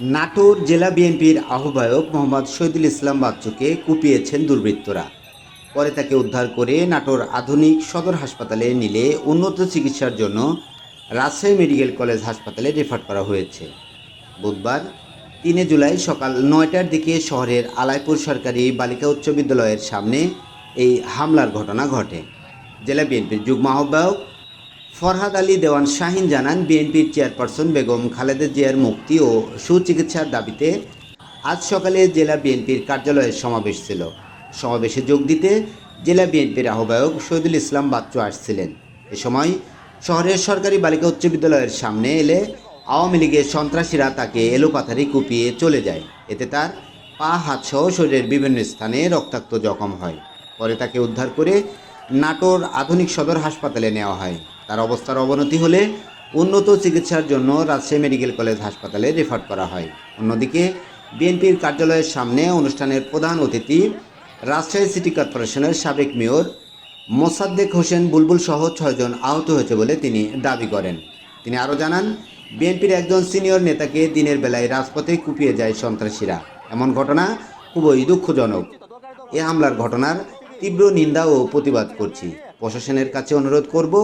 নাটোর জেলা বিএনপির আহ্বায়ক মোহাম্মদ শহীদুল ইসলাম বাচ্চুকে কুপিয়েছেন দুর্বৃত্তরা। পরে তাকে উদ্ধার করে নাটোর আধুনিক সদর হাসপাতালে নিলে উন্নত চিকিৎসার জন্য রাজশাহী মেডিকেল কলেজ হাসপাতালে রেফার করা হয়েছে। বুধবার, তিনে জুলাই সকাল নয়টার দিকে শহরের আলাইপুর সরকারি বালিকা উচ্চ বিদ্যালয়ের সামনে এই হামলার ঘটনা ঘটে। জেলা বিএনপির যুগ্ম আহ্বায়ক ফরহাদ আলী দেওয়ান শাহিন জানান, বিএনপির চেয়ারপারসন বেগম খালেদা জিয়ার মুক্তি ও সুচিকিৎসার দাবিতে আজ সকালে জেলা বিএনপির কার্যালয়ে সমাবেশ ছিল। সমাবেশে যোগ দিতে জেলা বিএনপির আহ্বায়ক শহীদুল ইসলাম বাচ্চু আসছিলেন। এ সময় শহরের সরকারি বালিকা উচ্চ বিদ্যালয়ের সামনে এলে আওয়ামী লীগের সন্ত্রাসীরা তাকে এলোপাথারি কুপিয়ে চলে যায়। এতে তার পা হাতসহ শরীরের বিভিন্ন স্থানে রক্তাক্ত জখম হয়। পরে তাকে উদ্ধার করে নাটোর আধুনিক সদর হাসপাতালে নেওয়া হয়। তার অবস্থার অবনতি হলে উন্নত চিকিৎসার জন্য রাজশাহী মেডিকেল কলেজ হাসপাতালে রেফার করা হয়। অন্যদিকে, বিএনপির কার্যালয়ের সামনে অনুষ্ঠানের প্রধান অতিথি রাজশাহী সিটি কর্পোরেশনের সাবেক মেয়র মোসাদ্দেক হোসেন বুলবুল সহ ছয়জন আহত হয়েছে বলে তিনি দাবি করেন। তিনি আরও জানান, বিএনপির একজন সিনিয়র নেতাকে দিনের বেলায় রাজপথে কুপিয়ে যায় সন্ত্রাসীরা। এমন ঘটনা খুবই দুঃখজনক। এ হামলার ঘটনার তীব্র নিন্দা ও প্রতিবাদ করছি। প্রশাসনের কাছে অনুরোধ করব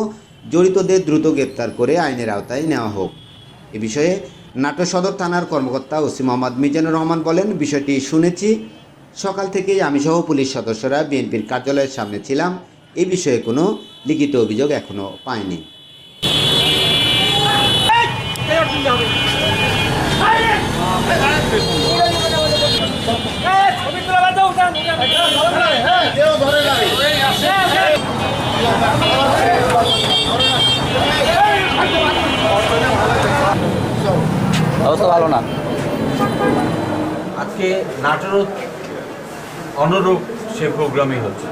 জড়িতদের দ্রুত গ্রেপ্তার করে আইনের আওতায় নেওয়া হোক এ বিষয়ে নাটো সদর থানার কর্মকর্তা ওসি মোহাম্মদ মিজানুর রহমান বলেন বিষয়টি শুনেছি সকাল থেকেই আমি সহ পুলিশ সদস্যরা বিএনপির কার্যালয়ের সামনে ছিলাম এ বিষয়ে কোনো লিখিত অভিযোগ এখনও পাইনি অবস্থা ভালো না। আজকে নাটোর অনুরূপ সে প্রোগ্রামই হচ্ছে।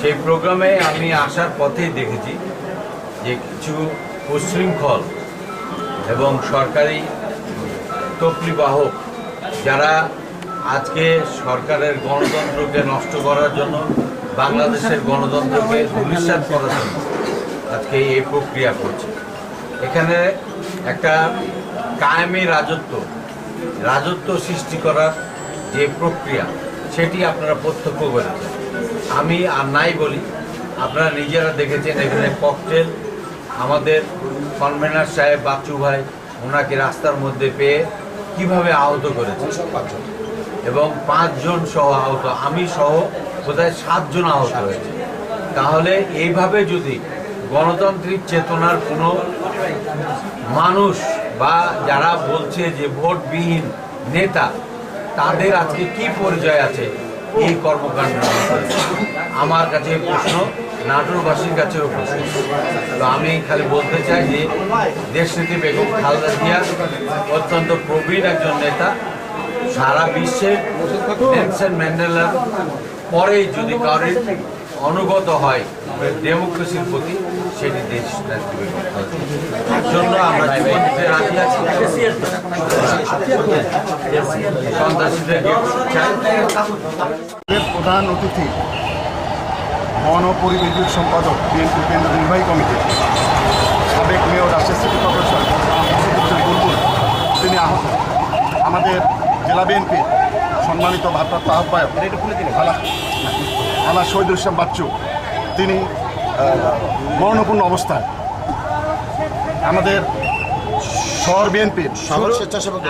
সেই প্রোগ্রামে আমি আসার পথেই দেখেছি যে কিছু উশৃঙ্খল এবং সরকারি তপলি বাহক যারা আজকে সরকারের গণতন্ত্রকে নষ্ট করার জন্য বাংলাদেশের গণতন্ত্রকে ধূলিসাৎ করার জন্য আজকে এই প্রক্রিয়া করছে। এখানে একটা কায়েমি রাজত্ব রাজত্ব সৃষ্টি করার যে প্রক্রিয়া সেটি আপনারা প্রত্যক্ষ করেছেন আমি আর নাই বলি আপনারা নিজেরা দেখেছেন এখানে ককটেল আমাদের কনভেনার সাহেব বাচ্চু ভাই ওনাকে রাস্তার মধ্যে পেয়ে কীভাবে আহত করেছে। এবং পাঁচজন সহ আহত আমি সহ বোধহয় সাতজন আহত হয়েছে। তাহলে এইভাবে যদি গণতান্ত্রিক চেতনার কোনো মানুষ বা যারা বলছে যে ভোটবিহীন নেতা, তাদের আজকে কি পরিচয় আছে? এই কর্মকাণ্ড আমার কাছে প্রশ্ন, নাটোরবাসীর কাছেও প্রশ্ন। তো আমি খালি বলতে চাই যে দেশনীতি বেগম খালদা জিয়া অত্যন্ত প্রবীণ একজন নেতা। সারা বিশ্বে নেলসন ম্যান্ডেলার পরে যদি কারোর অনুগত হয় ডেমোক্রেসির প্রতি জন্য প্রধান অতিথি বন ও পরিবেশ সম্পাদক, বিএনপি কেন্দ্র নির্বাহী কমিটি, সাবেক mayor Rajshahi city corporation Bulbul, তিনি আহত। আমাদের জেলা বিএনপি সম্মানিত ভারপ্রাপ্ত আহ্বায়ক, আলা শহীদুল ইসলাম বাচ্চু, তিনি মরণপূর্ণ অবস্থায়। আমাদের শহর বিএনপির শহর স্বেচ্ছাসেবক